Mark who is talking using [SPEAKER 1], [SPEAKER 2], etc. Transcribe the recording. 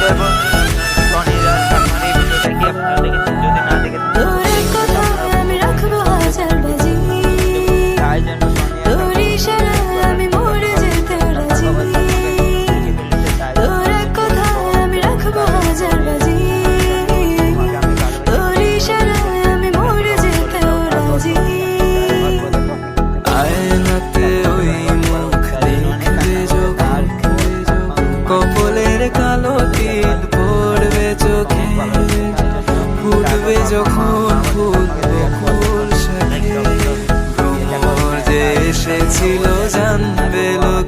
[SPEAKER 1] দেব টনির আর সালমানের এই ভিডিওটা কি আপনারা দেখেছেন? যদি না দেখে থাকেন
[SPEAKER 2] তোর এক কথায় আমি রাখব হাজার
[SPEAKER 1] তাই জন্য টনি
[SPEAKER 3] ফুটবে যখন ফুল ফুল শাখে ভ্রমর যে এসেছিল জানবে লোকে